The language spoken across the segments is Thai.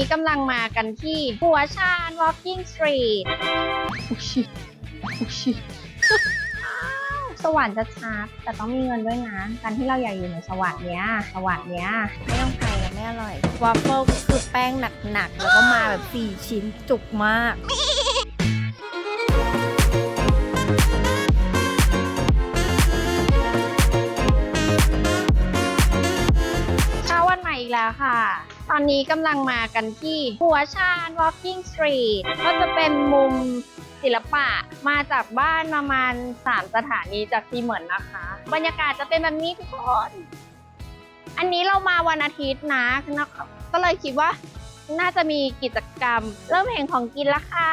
นี้กำลังมากันที่หัวชาญ Walking Street อุยชิอุยชิสวรรค์จะชัดแต่ต้องมีเงินด้วยนะ การที่เราอยากอยู่ในสวรรค์เนี้ย สวรรค์เนี้ย ไม่ต้องใครนะไม่อร่อยวาฟเฟิลก็คือแป้งหนักๆ แล้วก็มาแบบ4ชิ้นจุกมาก เช้าวันใหม่อีกแล้วค่ะ ตอนนี้กำลังมากันที่หัวชาญ Walking Street ก็จะเป็นมุมศิลปะมาจากบ้านประมาณ 3 สถานีจากที่เหมือนนะคะ บรรยากาศจะเป็นแบบนี้ทุกคน อันนี้เรามาวันอาทิตย์นะนะคะก็เลยคิดว่าน่าจะมีกิจกรรม เริ่มเห็นของกินละค่ะ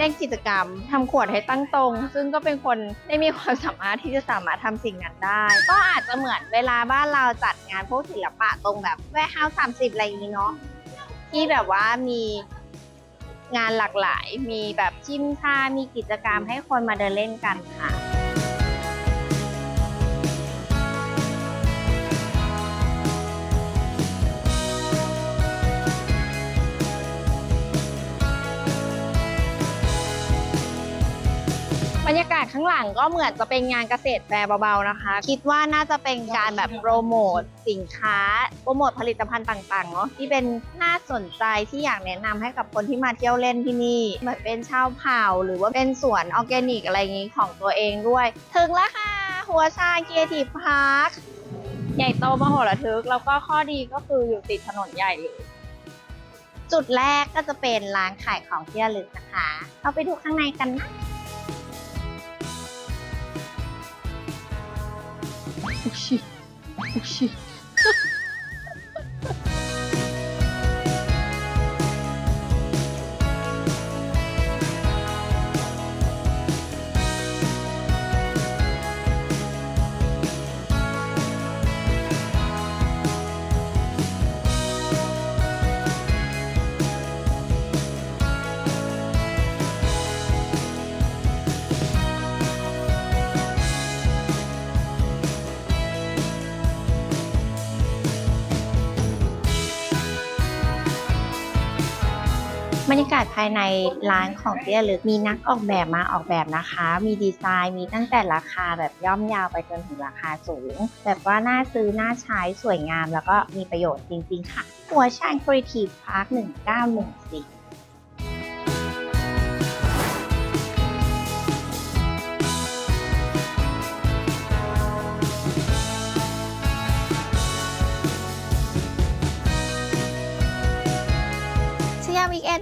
เล่นกิจกรรมทำขวดให้ตั้งตรง ซึ่งก็เป็นคนได้มีความสามารถที่จะสามารถทำสิ่งนั้นได้ ก็อาจจะเหมือนเวลาบ้านเราจัดงานพวกศิลปะตรงแบบแวร์เฮาส์สามสิบอะไรอย่างนี้เนาะที่แบบว่ามีงานหลากหลาย มีแบบชิมชา มีกิจกรรมให้คนมาเดินเล่นกันค่ะ บรรยากาศข้างหลังก็เหมือนจะเป็นงานเกษตรแฟร์เบาๆนะคะ คิดว่าน่าจะเป็นการแบบโปรโมทสินค้า โปรโมทผลิตภัณฑ์ต่างๆเนาะที่เป็นน่าสนใจที่อยากแนะนำให้กับคนที่มาเที่ยวเล่นที่นี่เหมือนเป็นชาวเผ่า หรือว่าเป็นสวนออร์แกนิกอะไรอย่างนี้ของตัวเองด้วย ถึงแล้วค่ะหัวชาเกียรติพาร์คใหญ่โตมโหฬารทึกแล้วก็ข้อดีก็คืออยู่ติดถนนใหญ่เลยจุดแรกก็จะเป็นร้านขายของที่ระลึกนะคะ เราไปดูข้างในกันนะ อุชิอุชิายในร้านของเตี้ยลึกมีนักออกแบบมาออกแบบนะคะ มีดีไซน์มีตั้งแต่ราคาแบบย่อมยาวไปจนถึงราคาสูง แบบว่าน่าซื้อน่าใช้สวยงาม แล้วก็มีประโยชน์จริงๆค่ะ หัวชางครีเอทีฟพาร์ค1914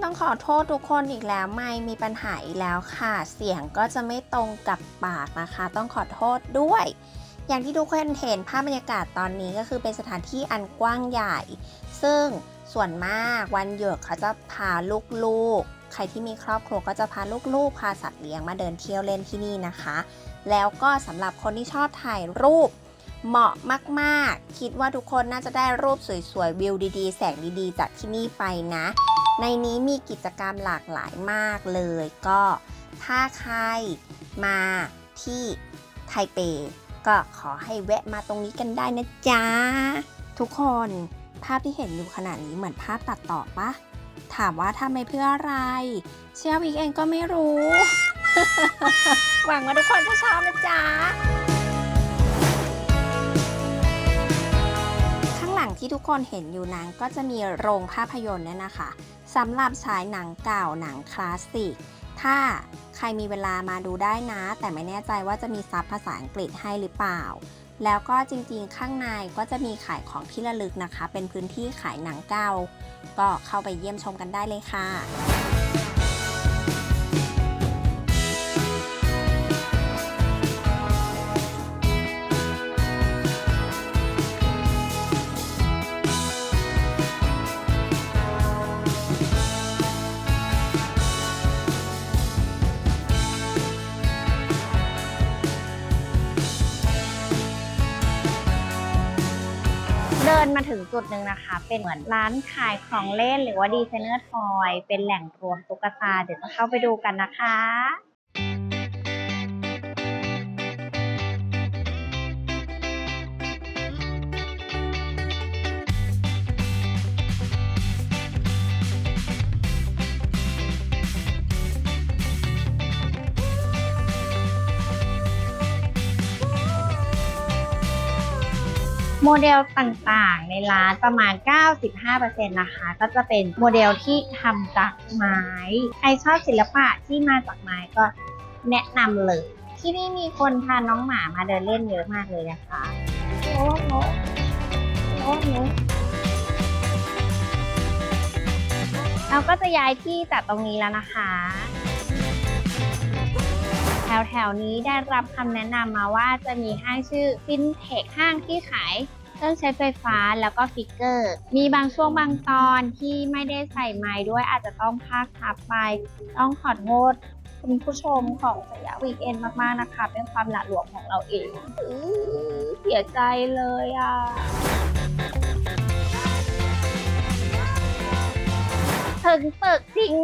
ต้องขอโทษทุกคนอีกแล้วไม่มีปัญหาอีกแล้วค่ะ เสียงก็จะไม่ตรงกับปากนะคะ ต้องขอโทษด้วย อย่างที่ทุกคนเห็นภาพบรรยากาศตอนนี้ก็คือเป็นสถานที่อันกว้างใหญ่ ซึ่งส่วนมากวันหยุดเขาจะพาลูกๆ ใครที่มีครอบครัวก็จะพาลูกๆ พาสัตว์เลี้ยงมาเดินเที่ยวเล่นที่นี่นะคะ แล้วก็สำหรับคนที่ชอบถ่ายรูปเหมาะมาก ๆ คิดว่าทุกคนน่าจะได้รูปสวย ๆ วิวดี ๆ แสงดี ๆ จากที่นี่ไปนะ ในนี้มีกิจกรรมหลากหลายมากเลย ก็ถ้าใครมาที่ไทเป ก็ขอให้แวะมาตรงนี้กันได้นะจ๊ะ ทุกคนภาพที่เห็นอยู่ขณะนี้เหมือนภาพตัดต่อปะถามว่าทำไปเพื่ออะไร เชื่อวิกเองก็ไม่รู้ หวังว่าทุกคนจะชอบนะจ๊ะ ข้างหลังที่ทุกคนเห็นอยู่นั้นก็จะมีโรงภาพยนตร์เนี่ยนะคะ สำหรับฉายหนังเก่าหนังคลาสสิก ถ้าใครมีเวลามาดูได้นะ แต่ไม่แน่ใจว่าจะมีซับภาษาอังกฤษให้หรือเปล่า แล้วก็จริงๆ ข้างในก็จะมีขายของที่ระลึกนะคะ เป็นพื้นที่ขายหนังเก่า ก็เข้าไปเยี่ยมชมกันได้เลยค่ะ จุดหนึ่งนะคะ เป็นเหมือนร้านขายของเล่นหรือว่าดีไซเนอร์ทอย เป็นแหล่งรวมตุ๊กตา เดี๋ยวจะเข้าไปดูกันนะคะ โมเดลต่างๆ ในร้านประมาณ 95%นะคะ ก็จะเป็นโมเดลที่ทำจากไม้ ใครชอบศิลปะที่มาจากไม้ก็แนะนำเลย ที่นี่มีคนพาน้องหมามาเดินเล่นเยอะมากเลยนะคะโอ้โหโอ้โหเราก็จะย้ายที่จากตรงนี้แล้วนะคะ แถวๆนี้ได้รับคำแนะนำมาว่าจะมีห้างชื่อฟินเทคห้างที่ขาย เครื่องใช้ไฟฟ้าแล้วก็ฟิกเกอร์ มีบางช่วงบางตอนที่ไม่ได้ใส่ไม้ด้วยอาจจะต้องพากทับไป ต้องขอโทษคุณผู้ชมของสยามวีเอ็นมาก ๆ นะคะ เป็นความหละหลวมของเราเองเสียใจเลยอะถึงตึกซิง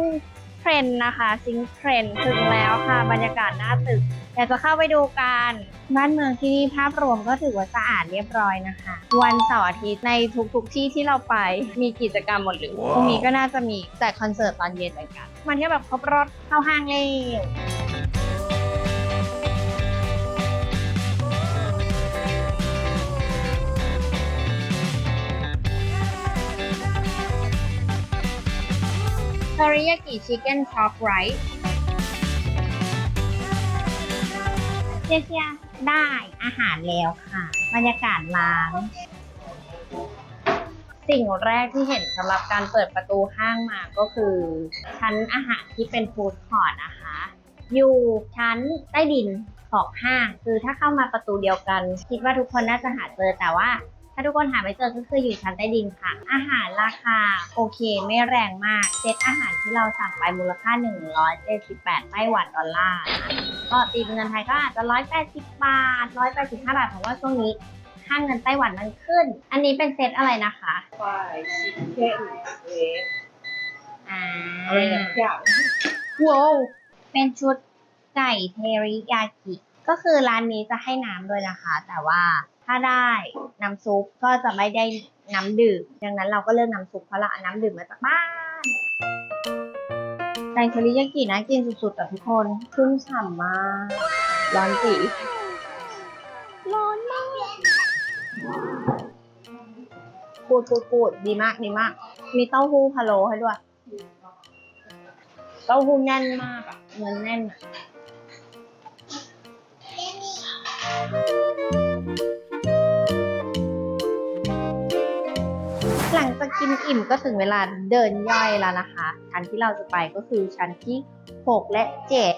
เทรนนะคะ ซิงเทรนถึงแล้วค่ะ บรรยากาศหน้าตึก อยากจะเข้าไปดูกันบ้านเมืองที่นี่ภาพรวมก็ถือว่าสะอาดเรียบร้อยนะคะ วันเสาร์อาทิตย์ในทุกๆที่ที่เราไปมีกิจกรรมหมดเลยพรุ่งนี้ก็น่าจะมีแต่คอนเสิร์ตตอนเย็นเหมือนกันมาเที่ยวแบบครบรถเข้าห้างเลยเทอริยากิชิคเก้นช็อปไรท์ เชียเชียได้อาหารแล้วค่ะ บรรยากาศร้าน สิ่งแรกที่เห็นสำหรับการเปิดประตูห้างมาก็คือ ชั้นอาหารที่เป็นฟู้ดคอร์ทนะคะ อยู่ชั้นใต้ดินของห้าง คือถ้าเข้ามาประตูเดียวกัน คิดว่าทุกคนน่าจะหาเจอแต่ว่า ถ้าทุกคนหาไม่เจอก็คืออยู่ชั้นใต้ดินค่ะ อาหารราคาโอเคไม่แรงมาก เซตอาหารที่เราสั่งไปมูลค่า 178ไต้หวันดอลลาร์นะคะก็ตีเป็นเงินไทยก็อาจจะ 180 บาท 185 บาทเพราะว่าช่วงนี้ค่าเงินไต้หวันมันขึ้น อันนี้เป็นเซตอะไรนะคะฝ่ายชิคเก้นเวฟอ่าอะไรอย่างว้าวเป็นชุดไก่เทริยากิ ก็คือร้านนี้จะให้น้ำด้วยนะคะ แต่ว่า ถ้าได้น้ำซุปก็จะไม่ได้น้ำดื่ม ดังนั้นเราก็เลือกน้ำซุปเพราะเราเอาน้ำดื่มมาจากบ้านไก่เทริยากินะกินสุดๆแต่ทุกคนชุ่มฉ่ำมาก ร้อนจีร้อนมากปูดปูดปูดดีมากดีมาก มีเต้าหู้พะโล้ให้ด้วย เต้าหู้แน่นมากอะเนื้อแน่นอะ จากกินอิ่มก็ถึงเวลาเดินย่อยแล้วนะคะ ชั้นที่เราจะไปก็คือชั้นที่ 6 และ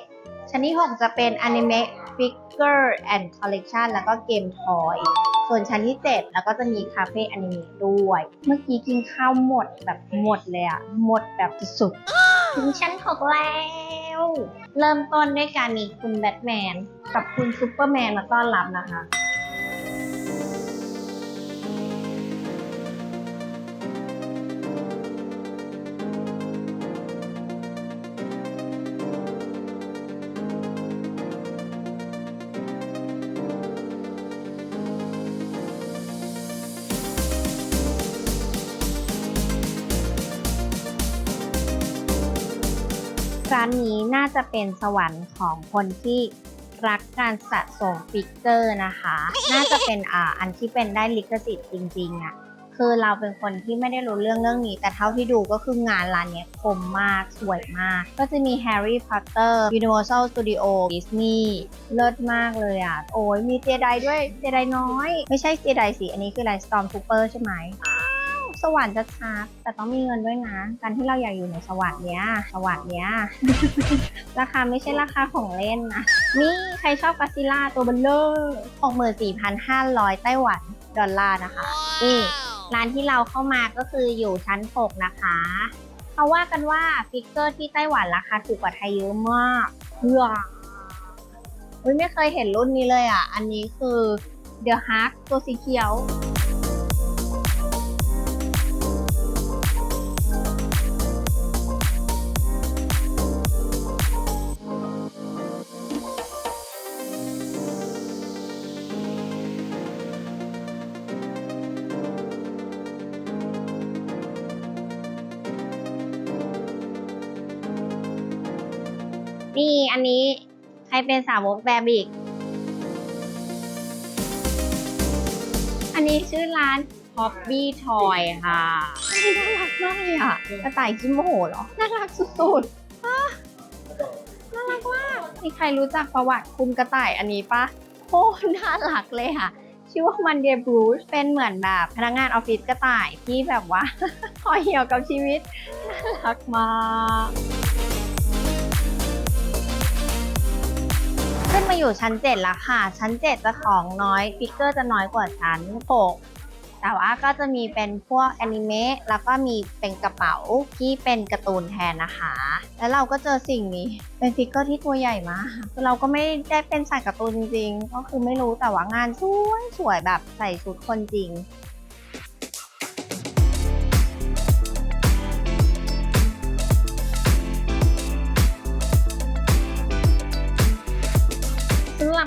7 ชั้นที่ 6 จะเป็น Anime Figure and Collection แล้วก็เกมทอยส่วนชั้นที่ 7 แล้วก็จะมีคาเฟ่อนิเมะด้วย เมื่อกี้กินข้าวหมดแบบหมดเลยอะหมดแบบสุดๆถึงชั้นหกแล้ว เริ่มต้นด้วยการมีคุณแบทแมนกับคุณซูเปอร์แมนมาต้อนรับนะคะานนี้น่าจะเป็นสวรรค์ของคนที่รักการสะสมฟิกเกอร์นะคะ น่าจะเป็นอ่าอันที่เป็นได้ลิขสิทธิ์จริงๆอะ่ะคือเราเป็นคนที่ไม่ได้รู้เรื่องเรื่องนี้ แต่เท่าที่ดูก็คืองานร้านนี้คมมากสวยมาก ก็จะมี Harry Potter Universal Studio Disney เลิศมากเลยอะ โอ้ยมีเจไดด้วยเจไดน้อย ไม่ใช่เจไดสิ อันนี้คืออะไร Storm Trooper ใช่ไหม สวรรค์จะชัดแต่ต้องมีเงินด้วยนะ การที่เราอยากอยู่ในสวรรค์เนี้ย สวรรค์เนี้ย ราคาไม่ใช่ราคาของเล่นนะ นี่ใครชอบกาซิล่าตัวเบลเลอร์64,500ไต้หวันดอลลาร์นะคะ นี่ร้านที่เราเข้ามาก็คืออยู่ชั้น 6 นะคะเขาว่ากันว่าฟิกเกอร์ที่ไต้หวันราคาถูกกว่าไทยเยอะมากเฮ้ยเฮ้ยไม่เคยเห็นรุ่นนี้เลยอะ อันนี้คือ The Hulk ตัวสีเขียว ใครเป็นสาวกแบบิกอันนี้ชื่อร้าน Hobby Toy ค่ะน่ารักมากเลยอะกระต่ายชิโมโหเหรอ น่ารักสุดๆอะน่ารักมาก มีใครรู้จักประวัติคุณกระต่ายอันนี้ปะโคตรน่ารักเลยค่ะชื่อว่ามันเดบรูชเป็นเหมือนแบบพนักงานออฟฟิศกระต่ายที่แบบว่าคอยเหี่ยวกับชีวิตน่ารักมาก ขึ้นมาอยู่ชั้น 7 แล้วค่ะ ชั้น 7 จะของน้อยฟิกเกอร์จะน้อยกว่าชั้น 6 แต่ว่าก็จะมีเป็นพวกแอนิเมะแล้วก็มีเป็นกระเป๋าที่เป็นการ์ตูนแทนนะคะ แล้วเราก็เจอสิ่งนี้เป็นฟิกเกอร์ที่ตัวใหญ่มากคือเราก็ไม่ได้เป็นสายการ์ตูนจริงๆ ก็คือไม่รู้แต่ว่างานสวยสวยแบบใส่ชุดคนจริง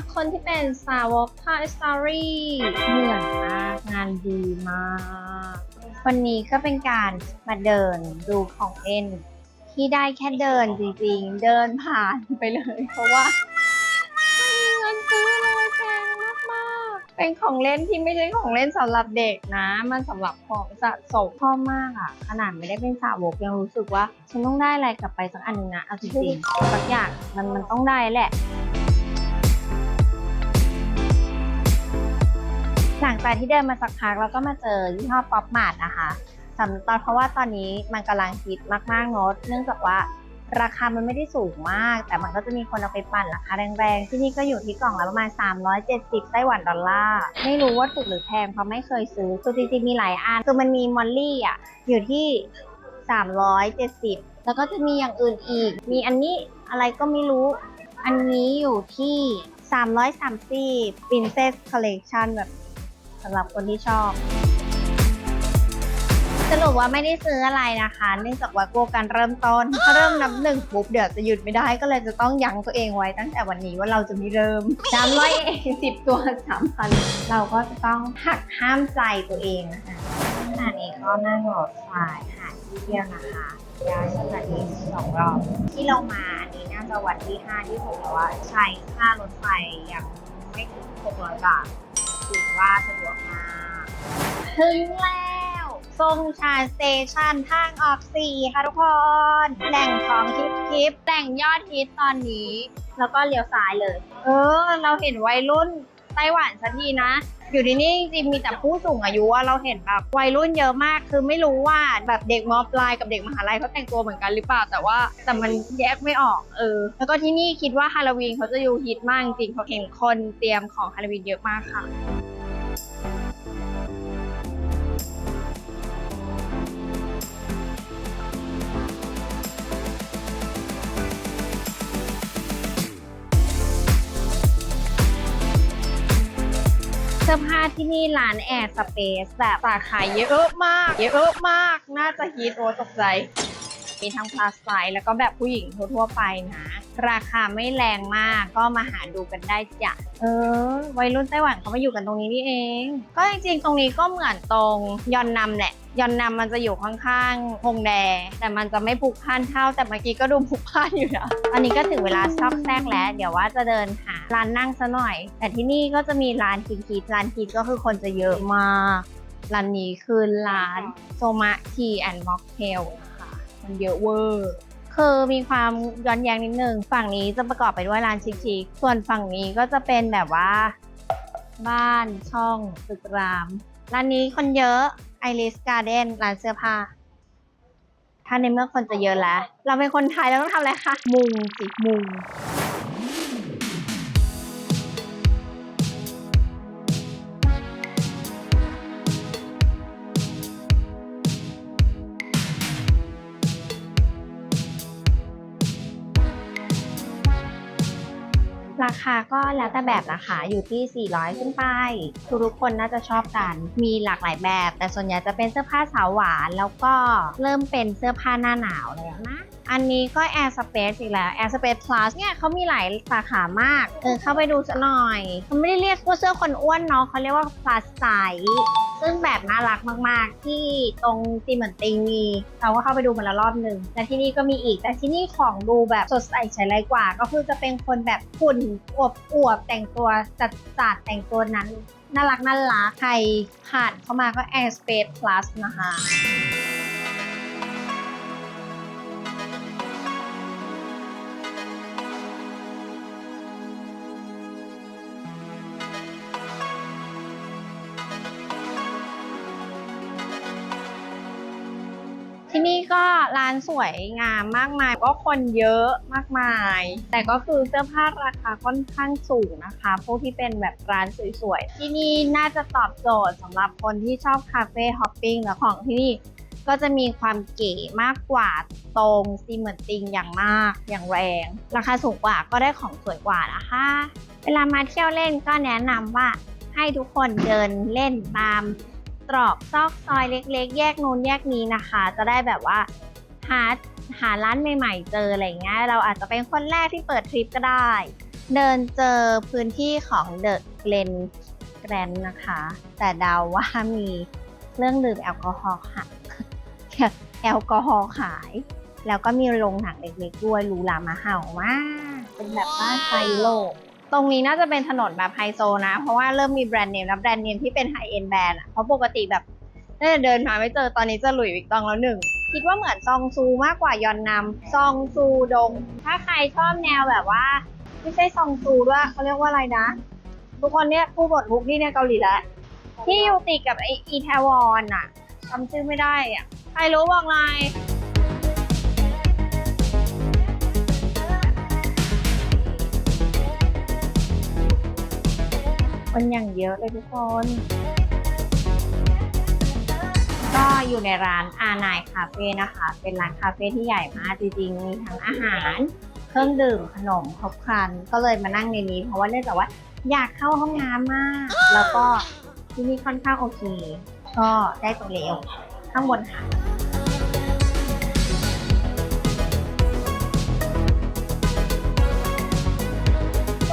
รับคนที่เป็นสาวก Toy Story เหมือนมาก งานดีมาก วันนี้ก็เป็นการมาเดินดูของเล่นที่ได้แค่เดินจริงๆ เดินผ่านไปเลย เพราะว่าม่มีเงินซื้อเลยแพงมากๆ เป็นของเล่นที่ไม่ใช่ของเล่นสำหรับเด็กนะ มันสำหรับของสะสมชอบมากอะขนาดไม่ได้เป็นสาวกยังรู้สึกว่า ฉันต้องได้อะไรกลับไปสักอันหนึงนะ เอาจริงๆสักอย่างมันมันต้องได้แหละ หลังจากที่เดินมาสักพักเราก็มาเจอยี่ห้อป๊อปมาร์ทนะคะสำตอนเพราะว่าตอนนี้มันกำลังฮิตมากๆเนอะเนื่องจากว่าราคามันไม่ได้สูงมาก แต่มันก็จะมีคนเอาไปปั่นราคาแรงๆ ที่นี่ก็อยู่ที่กล่องละประมาณ 370 ไต้หวันดอลลาร์ ไม่รู้ว่าถูกหรือแพงเพราะไม่เคยซื้อคือจริงๆมีหลายอันคือมันมีมอลลี่อะ อยู่ที่ 370 แล้วก็จะมีอย่างอื่นอีก มีอันนี้อะไรก็ไม่รู้ อันนี้อยู่ที่ 330 Princess Collection แบบ สำหรับคนที่ชอบ สรุปว่าไม่ได้ซื้ออะไรนะคะ เนื่องจากว่ากลัวการเริ่มต้น ถ้าเริ่มนับหนึ่งปุ๊บเดี๋ยวจะหยุดไม่ได้ก็เลยจะต้องยั้งตัวเองไว้ตั้งแต่วันนี้ว่าเราจะไม่เริ่มสามร้อยสิบตัวสามพันเราก็จะต้องหักห้ามใจตัวเองนะคะขณะนี้ก็นั่งรถไฟหาที่เที่ยวนะคะย้ายสถานีสองรอบ ที่เรามาอันนี้น่าจะวันที่ห้าที่หกแล้วว่าใช้ค่ารถไฟยังไม่ถึงหกร้อยบาท ถือว่าสะดวกมากถึงแล้วทรงชาสเตชันทางออกสี่ค่ะทุกคน แหล่งของคลิปคลิปแต่งยอดฮิตตอนนี้ แล้วก็เลี้ยวซ้ายเลย เออ เราเห็นวัยรุ่นไต้หวันสักทีนะ อยู่ที่นี่จริงๆมีแต่ผู้สูงอายุอะเราเห็นแบบวัยรุ่นเยอะมาก คือไม่รู้ว่าแบบเด็กมอปลายกับเด็กมหาลัยเขาแต่งตัวเหมือนกันหรือเปล่า แต่ว่าแต่มันแยกไม่ออกเออ แล้วก็ที่นี่คิดว่าฮาโลวีนเขาจะอยู่ฮิตมากจริงๆเขาเห็นคนเตรียมของฮาโลวีนเยอะมากค่ะ สื้อผ้าที่นี่ร้านแอร์สเปซแบบสาขาเยอะมาก เยอะมาก น่าจะฮิตโอ้ตกใจ มีทั้ง plus size แล้วก็แบบผู้หญิงทั่วๆไปนะ ราคาไม่แรงมากก็มาหาดูกันได้จ้ะเออ วัยรุ่นไต้หวันเขามาอยู่กันตรงนี้นี่เอง ก็จริงๆ ตรงนี้ก็เหมือนตรงยอนนำแหละยอนนำมันจะอยู่ข้างๆฮงแด แต่มันจะไม่ผูกพันเท่า แต่เมื่อกี้ก็ดูผูกพันอยู่นะตอนนี้ก็ถึงเวลาซอกแซกแล้ว เดี๋ยวว่าจะเดินหาร้านนั่งซะหน่อย แต่ที่นี่ก็จะมีร้านคิดๆร้านคิดก็คือคนจะเยอะมากร้านนี้คือร้านโซมะทีแอนด์ม็อกเทลนะ มันเยอะเวอร์คือมีความย้อนแย้งนิดนึงฝั่งนี้จะประกอบไปด้วยร้านชิคๆส่วนฝั่งนี้ก็จะเป็นแบบว่า บ้านช่องตึกรามร้านนี้คนเยอะไอริสการ์เด้นร้านเสื้อผ้า ถ้าในเมื่อคนจะเยอะแล้ว เราเป็นคนไทยเราต้องทำอะไรคะ มุงสิมุง ราคาก็แล้วแต่แบบนะคะ อยู่ที่ 400 ขึ้นไป ทุกๆคนน่าจะชอบกัน มีหลากหลายแบบ แต่ส่วนใหญ่จะเป็นเสื้อผ้าสาวหวาน แล้วก็เริ่มเป็นเสื้อผ้าหน้าหนาวแล้วนะ อันนี้ก็ Air Space อีกแล้ว Air Space Plus เนี่ยเขามีหลายสาขามาก เออเข้าไปดูสักหน่อยเขาไม่ได้เรียกว่าเสื้อคนอ้วนเนาะเขาเรียกว่า plus size ซึ่งแบบน่ารักมาก ๆ ที่ตรงซีเหมือนติงมีเราก็เข้าไปดูมาแล้วรอบหนึ่งและที่นี่ก็มีอีก แต่ที่นี่ของดูแบบสดใสใช้ไรกว่า ก็คือจะเป็นคนแบบขุ่นอวบอวบแต่งตัวจัดจัดแต่งตัวนั้นน่ารักน่ารักใครผ่านเข้ามาก็ Air Space Plus นะคะ ร้านสวยงามมากมายก็คนเยอะมากมาย แต่ก็คือเสื้อผ้าราคาค่อนข้างสูงนะคะ พวกที่เป็นแบบร้านสวยๆ ที่นี่น่าจะตอบโจทย์สำหรับคนที่ชอบคาเฟ่ฮอปปิ้งและของที่นี่ก็จะมีความเก๋มากกว่าตรงซีเหมือนติงอย่างมากอย่างแรง ราคาสูงกว่าก็ได้ของสวยกว่านะคะ เวลามาเที่ยวเล่นก็แนะนำว่าให้ทุกคนเดินเล่นตามตรอกซอกซอยเล็กๆ แยกนู้นแยกนี้นะคะ จะได้แบบว่า หาหาร้านใหม่ๆ เจออะไรเงี้ยเราอาจจะเป็นคนแรกที่เปิดทริปก็ได้ เดินเจอพื้นที่ของเดอะเกรนแกรนนะคะ แต่เดาว่ามีเรื่องดื่มแอลกอฮอล์ค่ะแอลกอฮอล์ขาย แล้วก็มีโรงหนังเล็กๆด้วยหรูหรามาเห่ามากเป็นแบบบ้านไทยโลกตรงนี้น่าจะเป็นถนนแบบไฮโซนะ เพราะว่าเริ่มมีแบรนด์เนมแล้วแบรนด์เนมที่เป็นไฮเอ็นแบรนด์อะเพราะปกติแบบเดินมาไม่เจอตอนนี้จะหลุยวิกตองแล้วหนึ่ง คิดว่าเหมือนซองซูมากกว่ายอนนำซองซูดง ถ้าใครชอบแนวแบบว่า ไม่ใช่ซองซูด้วยเขาเรียกว่าอะไรนะ ทุกคนเนี่ยผู้บทฮุกที่เนี่ยเกาหลีแล้วที่อยู่ติดกับไออีแทวอนอะจำชื่อไม่ได้อะใครรู้บอกหน่อยคนอย่างเยอะเลยทุกคน ก็อยู่ในร้านอานายคาเฟ่นะคะ เป็นร้านคาเฟ่ที่ใหญ่มากจริงๆ มีทั้งอาหาร เครื่องดื่มขนมครบครัน ก็เลยมานั่งในนี้ เพราะว่าเนื่องจากว่าอยากเข้าห้องน้ำมาก แล้วก็ที่นี่ค่อนข้างโอเค ก็ได้ตัวเร็วข้างบนค่ะ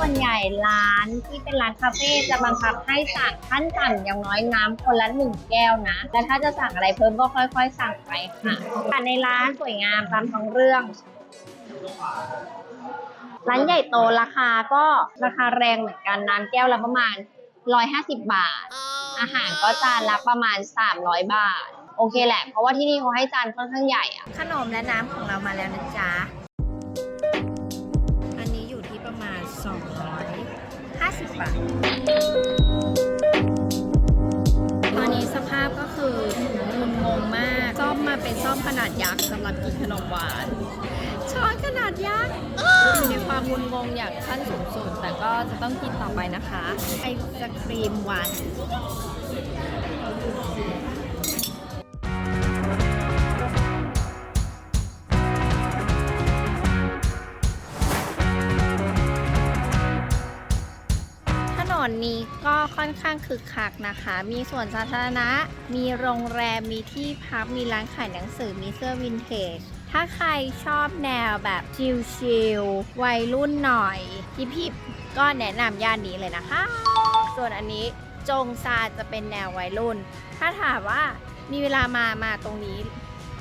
วนใหญ่ร้านที่เป็นร้านคาเฟ่จะบังคับให้สั่งขั้นต่ำอย่างน้อยน้ำคนละหนึ่งแก้วนะ และถ้าจะสั่งอะไรเพิ่มก็ค่อยๆ สั่งไปค่ะแต่ในร้านสวยงามตามท้องเรื่อง ร้านใหญ่โตราคาก็ราคาแรงเหมือนกันน้ำแก้วละประมาณ 150 บาท อาหารก็จานละประมาณ 300 บาท โอเคแหละ เพราะว่าที่นี่เขาให้จานค่อนข้างใหญ่อะขนมและน้ำของเรามาแล้วนะจ๊ะ 250 บาท ตอนนี้สภาพก็คือมุนงงมาก ซ่อมมาเป็นซ่อมขนาดยักษ์สำหรับกินขนมหวาน ช้อนขนาดยักษ์อยู่ในความมุนงงอย่างขั้นสูงสุด แต่ก็จะต้องกินต่อไปนะคะ ไอศครีมหวาน ถนนนี้ก็ค่อนข้างคึกคักนะคะ มีสวนสาธารณะ มีโรงแรม มีที่พัก มีร้านขายหนังสือ มีเสื้อวินเทจ ถ้าใครชอบแนวแบบชิลๆ วัยรุ่นหน่อยพี่พิบก็แนะนำย่านนี้เลยนะคะ ส่วนอันนี้จงซาจะเป็นแนววัยรุ่น ถ้าถามว่ามีเวลามา มาตรงนี้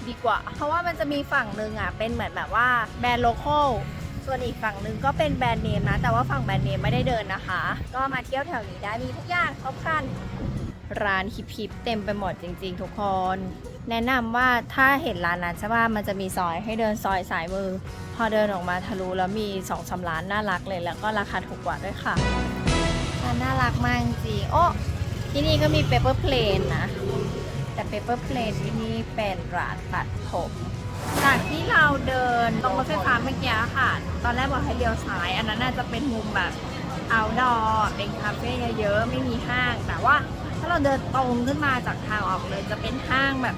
ดีกว่า เพราะว่ามันจะมีฝั่งหนึ่งอะ เป็นเหมือนแบบว่าแบรนด์โลคอล ส่วนอีกฝั่งหนึ่งก็เป็นแบรนด์เนมนะ แต่ว่าฝั่งแบรนด์เนมไม่ได้เดินนะคะ ก็มาเที่ยวแถวนี้ได้มีทุกอย่างครบครันร้านฮิปฮิปเต็มไปหมดจริง ๆ ทุกคน แนะนำว่าถ้าเห็นร้านนั้นใช่ป่ะมันจะมีซอยให้เดินซอยสายมือ พอเดินออกมาทะลุแล้วมีสองสาร้านน่ารักเลยแล้วก็ราคาถูกกว่าด้วยค่ะร้านน่ารักมากจริงโอ้ที่นี่ก็มีเปเปอร์เพลนนะ แต่เปเปอร์เพลนที่นี่เป็นร้านตัดผม จากที่เราเดินตรงรถไฟฟ้าเมื่อกี้ค่ะ ตอนแรกบอกให้เลี้ยวซ้าย อันนั้นน่าจะเป็นมุมแบบ outdoor เป็นคาเฟ่เยอะๆ ไม่มีห้าง แต่ว่าถ้าเราเดินตรงขึ้นมาจากทางออกเลยจะเป็นห้างแบบ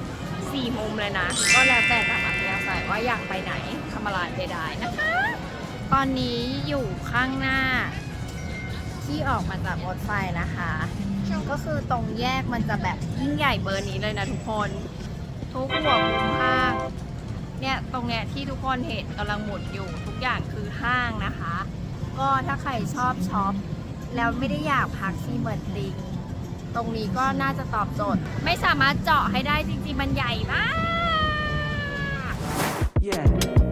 สี่มุมเลยนะ ก็แล้วแต่ตามอัธยาศัยว่าอยากไปไหนทำอะไรได้ๆนะคะ ตอนนี้อยู่ข้างหน้า ที่ออกมาจากรถไฟนะคะ ก็คือตรงแยกมันจะแบบยิ่งใหญ่เบอร์นี้เลยนะทุกคน ทุกหัวมุมห้าง เนี่ยตรงเนี้ยที่ทุกคนเห็นกำลังหมุนอยู่ทุกอย่างคือห้างนะคะ ก็ถ้าใครชอบช็อปแล้วไม่ได้อยากพักที่เหมือนลิงตรงนี้ก็น่าจะตอบโจทย์ ไม่สามารถเจาะให้ได้จริงๆมันใหญ่มาก Yeah.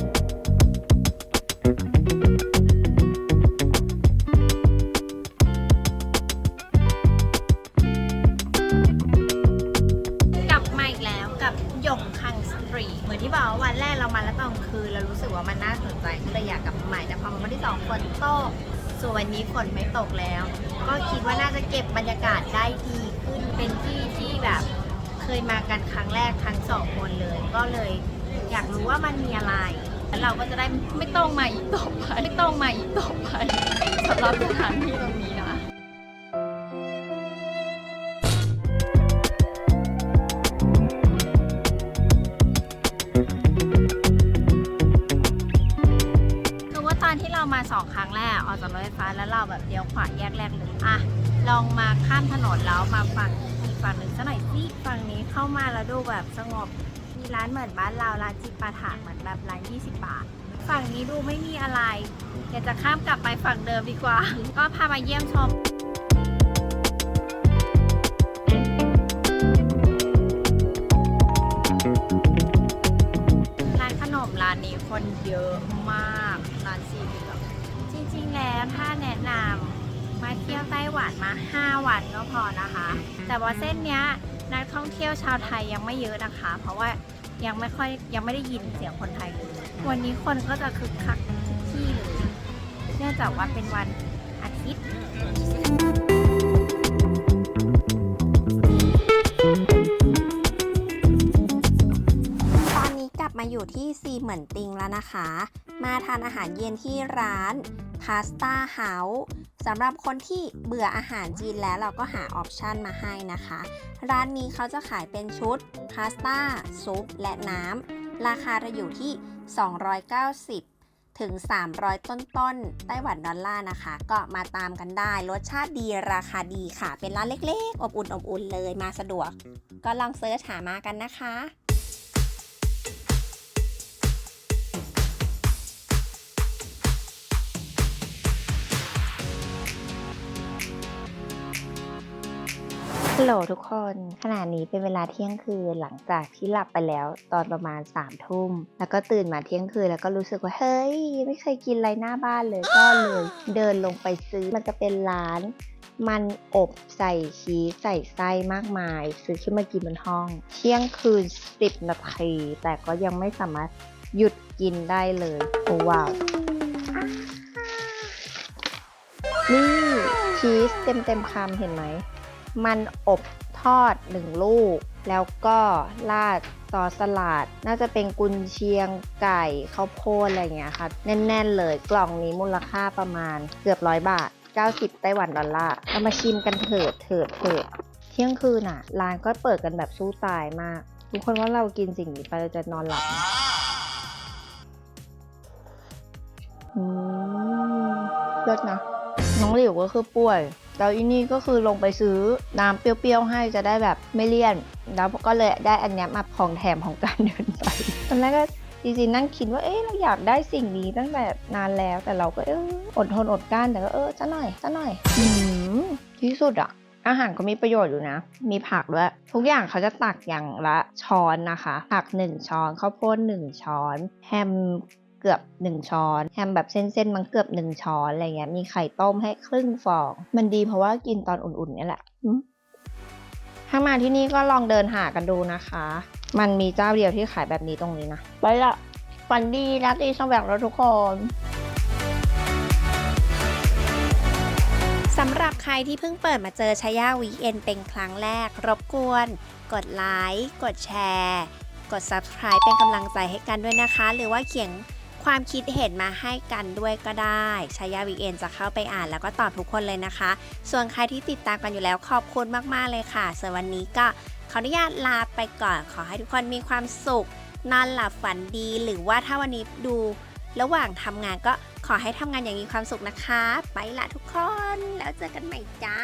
สองครั้งแรกออกจากรถไฟฟ้าแล้วเราแบบเลี้ยวขวาแยกแรกเลยอะลองมาข้ามถนนแล้วมาฝั่งอีกฝั่งหนึ่งซะหน่อยสิฝั่งนี้เข้ามาแล้วดูแบบสงบมีร้านเหมือนบ้านเราร้านจิปาถะเหมือนแบบร้าน 20 บาท ฝั่งนี้ดูไม่มีอะไรอยากจะข้ามกลับไปฝั่งเดิมดีกว่า ก็พามาเยี่ยมชม เที่ยวไต้หวันมา 5 วันก็พอนะคะ แต่ว่าเส้นเนี้ยนักท่องเที่ยวชาวไทยยังไม่เยอะนะคะ เพราะว่ายังไม่ค่อยยังไม่ได้ยินเสียงคนไทยเลยวันนี้คนก็จะคึกคักทุกที่เลยเนื่องจากว่าเป็นวันอาทิตย์ตอนนี้กลับมาอยู่ที่ซีเหมือนติงแล้วนะคะ มาทานอาหารเย็นที่ร้านพาสต้าเฮาส์ สำหรับคนที่เบื่ออาหารจีนแล้วเราก็หาออปชันมาให้นะคะ ร้านนี้เขาจะขายเป็นชุดพาสต้าซุป และน้ำ ราคาจะอยู่ที่ 290 ถึง 300 ต้นๆไต้หวันดอลลาร์นะคะ ก็มาตามกันได้ รสชาติดีราคาดีค่ะ เป็นร้านเล็กๆ อบอุ่นอบอุ่นเลยมาสะดวก ก็ลองเซิร์ชหามากันนะคะ ฮัลโหลทุกคนขณะนี้เป็นเวลาเที่ยงคืนหลังจากที่หลับไปแล้วตอนประมาณ3ามทุ่ม แล้วก็ตื่นมาเที่ยงคืนแล้วก็รู้สึกว่า เฮ้ย ไม่เคยกินอะไรหน้าบ้านเลย ก็เลยเดินลงไปซื้อมันจะเป็นร้าน มันอบใส่ชีสใส่ไส้มากมาย ซื้อขึ้นมากินบนห้อง เที่ยงคืน 10 นาที แต่ก็ยังไม่สามารถหยุดกินได้เลยโอ้ว้าวนี่ชีสเต็มเต็มคำเห็นไหม มันอบทอดหนึ่งลูก แล้วก็ราดซอสสลัด น่าจะเป็นกุนเชียงไก่ข้าวโพดอะไรอย่างเงี้ยค่ะ แน่น ๆ เลยกล่องนี้มูลค่าประมาณเกือบร้อยบาท 90 ไต้หวันดอลลาร์เรามาชิมกันเถิดเถิดเถิดเที่ยงคืนอะ ร้านก็เปิดกันแบบสู้ตายมาก ทุกคนว่าเรากินสิ่งนี้ไปเราจะนอนหลับอืมเลิศนะ น้องหลิวก็คือป่วย แล้วอีนี่ก็คือลงไปซื้อน้ำเปรี้ยวๆให้จะได้แบบไม่เลี่ยน แล้วก็เลยได้อันนี้มาของแถมของการเดินไปตอนแรกก็จริงๆนั่งคิดว่าเอ๊ะเราอยากได้สิ่งนี้ตั้งแต่นานแล้วแต่เราก็เอออดทนอดกั้นแต่ก็เออจะหน่อยจะหน่อยอืมที่สุดอะอาหารก็มีประโยชน์อยู่นะ มีผักด้วย ทุกอย่างเขาจะตักอย่างละช้อนนะคะ ผัก 1 ช้อน ข้าวโพด1ช้อน แฮม กือบ 1 ช้อน แฮมแบบเส้นๆมันเกือบ 1 ช้อนอะไรเงี้ยมีไข่ต้มให้ครึ่งฟอง มันดีเพราะว่ากินตอนอุ่นๆเนี่ยแหละอืมถ้ามาที่นี่ก็ลองเดินหากันดูนะคะ มันมีเจ้าเดียวที่ขายแบบนี้ตรงนี้นะไปละฝันดีราตรีสวัสดิ์แล้วทุกคนสำหรับใครที่เพิ่งเปิดมาเจอชายาวีเอ็นเป็นครั้งแรก รบกวน กดไลค์ กดแชร์ กด Subscribe เป็นกำลังใจให้กันด้วยนะคะ หรือว่าเขียน ความคิดเห็นมาให้กันด้วยก็ได้ชายาวีเอ็นจะเข้าไปอ่านแล้วก็ตอบทุกคนเลยนะคะ ส่วนใครที่ติดตามกันอยู่แล้วขอบคุณมากๆเลยค่ะส่วนวันนี้ก็ขออนุญาตลาไปก่อนขอให้ทุกคนมีความสุข นอนหลับฝันดี หรือว่าถ้าวันนี้ดู ระหว่างทำงานก็ขอให้ทำงานอย่างมีความสุขนะคะ ไปละทุกคน แล้วเจอกันใหม่จ้า